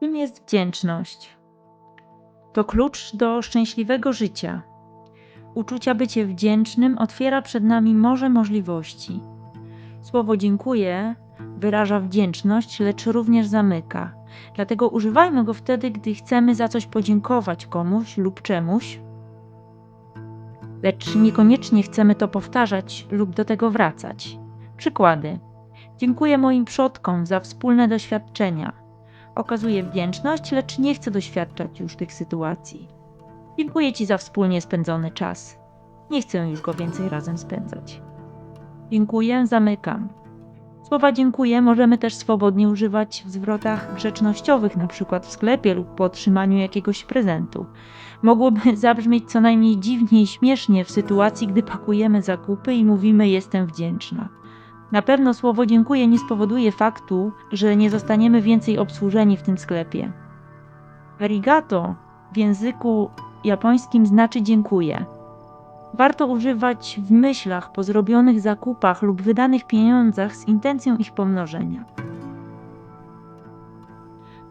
Czym jest wdzięczność? To klucz do szczęśliwego życia. Uczucia bycie wdzięcznym otwiera przed nami morze możliwości. Słowo dziękuję wyraża wdzięczność, lecz również zamyka. Dlatego używajmy go wtedy, gdy chcemy za coś podziękować komuś lub czemuś, lecz niekoniecznie chcemy to powtarzać lub do tego wracać. Przykłady. Dziękuję moim przodkom za wspólne doświadczenia. Okazuję wdzięczność, lecz nie chcę doświadczać już tych sytuacji. Dziękuję Ci za wspólnie spędzony czas. Nie chcę już go więcej razem spędzać. Dziękuję, zamykam. Słowa dziękuję możemy też swobodnie używać w zwrotach grzecznościowych, np. w sklepie lub po otrzymaniu jakiegoś prezentu. Mogłoby zabrzmieć co najmniej dziwnie i śmiesznie w sytuacji, gdy pakujemy zakupy i mówimy jestem wdzięczna. Na pewno słowo dziękuję nie spowoduje faktu, że nie zostaniemy więcej obsłużeni w tym sklepie. Arigato w języku japońskim znaczy dziękuję. Warto używać w myślach po zrobionych zakupach lub wydanych pieniądzach z intencją ich pomnożenia.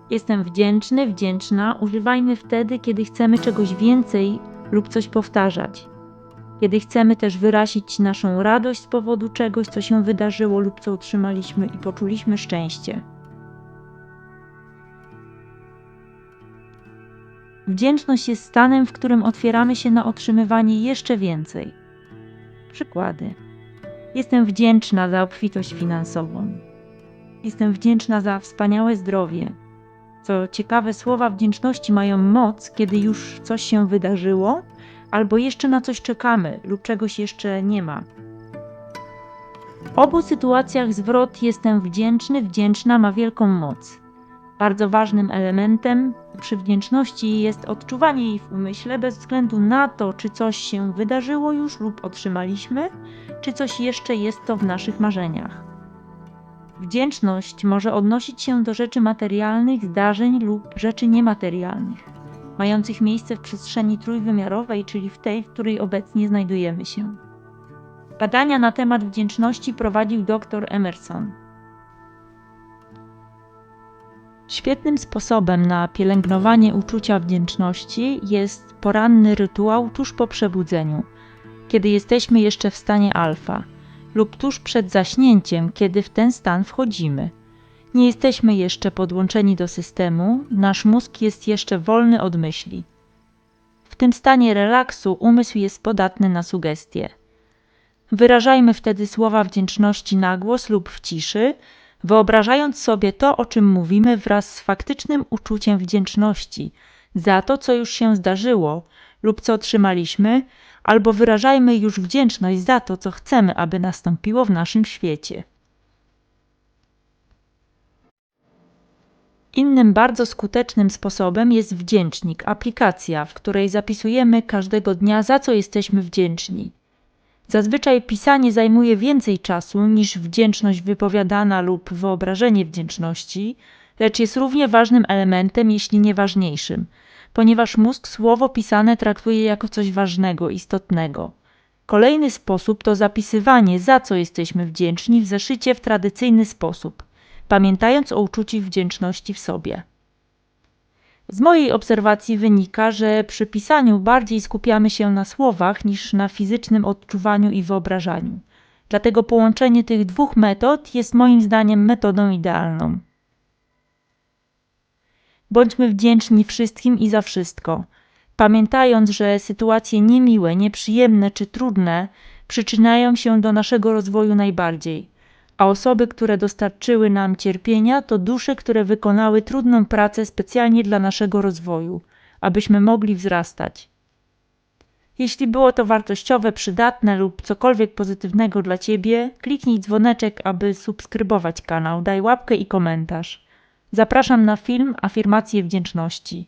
Jestem wdzięczny, wdzięczna używajmy wtedy, kiedy chcemy czegoś więcej lub coś powtarzać. Kiedy chcemy też wyrazić naszą radość z powodu czegoś, co się wydarzyło lub co otrzymaliśmy i poczuliśmy szczęście. Wdzięczność jest stanem, w którym otwieramy się na otrzymywanie jeszcze więcej. Przykłady. Jestem wdzięczna za obfitość finansową. Jestem wdzięczna za wspaniałe zdrowie. Co ciekawe, słowa wdzięczności mają moc, kiedy już coś się wydarzyło, albo jeszcze na coś czekamy lub czegoś jeszcze nie ma. W obu sytuacjach zwrot jestem wdzięczny, wdzięczna ma wielką moc. Bardzo ważnym elementem przy wdzięczności jest odczuwanie jej w umyśle bez względu na to, czy coś się wydarzyło już lub otrzymaliśmy, czy coś jeszcze jest to w naszych marzeniach. Wdzięczność może odnosić się do rzeczy materialnych, zdarzeń lub rzeczy niematerialnych, mających miejsce w przestrzeni trójwymiarowej, czyli w tej, w której obecnie znajdujemy się. Badania na temat wdzięczności prowadził dr Emerson. Świetnym sposobem na pielęgnowanie uczucia wdzięczności jest poranny rytuał tuż po przebudzeniu, kiedy jesteśmy jeszcze w stanie alfa, lub tuż przed zaśnięciem, kiedy w ten stan wchodzimy. Nie jesteśmy jeszcze podłączeni do systemu, nasz mózg jest jeszcze wolny od myśli. W tym stanie relaksu umysł jest podatny na sugestie. Wyrażajmy wtedy słowa wdzięczności na głos lub w ciszy, wyobrażając sobie to, o czym mówimy, wraz z faktycznym uczuciem wdzięczności za to, co już się zdarzyło lub co otrzymaliśmy, albo wyrażajmy już wdzięczność za to, co chcemy, aby nastąpiło w naszym świecie. Innym bardzo skutecznym sposobem jest wdzięcznik, aplikacja, w której zapisujemy każdego dnia, za co jesteśmy wdzięczni. Zazwyczaj pisanie zajmuje więcej czasu niż wdzięczność wypowiadana lub wyobrażenie wdzięczności, lecz jest równie ważnym elementem, jeśli nie ważniejszym, ponieważ mózg słowo pisane traktuje jako coś ważnego, istotnego. Kolejny sposób to zapisywanie, za co jesteśmy wdzięczni w zeszycie w tradycyjny sposób, pamiętając o uczuciu wdzięczności w sobie. Z mojej obserwacji wynika, że przy pisaniu bardziej skupiamy się na słowach niż na fizycznym odczuwaniu i wyobrażaniu. Dlatego połączenie tych dwóch metod jest moim zdaniem metodą idealną. Bądźmy wdzięczni wszystkim i za wszystko, pamiętając, że sytuacje niemiłe, nieprzyjemne czy trudne przyczyniają się do naszego rozwoju najbardziej a osoby, które dostarczyły nam cierpienia, to dusze, które wykonały trudną pracę specjalnie dla naszego rozwoju, abyśmy mogli wzrastać. Jeśli było to wartościowe, przydatne lub cokolwiek pozytywnego dla Ciebie, kliknij dzwoneczek, aby subskrybować kanał, daj łapkę i komentarz. Zapraszam na film Afirmacje Wdzięczności.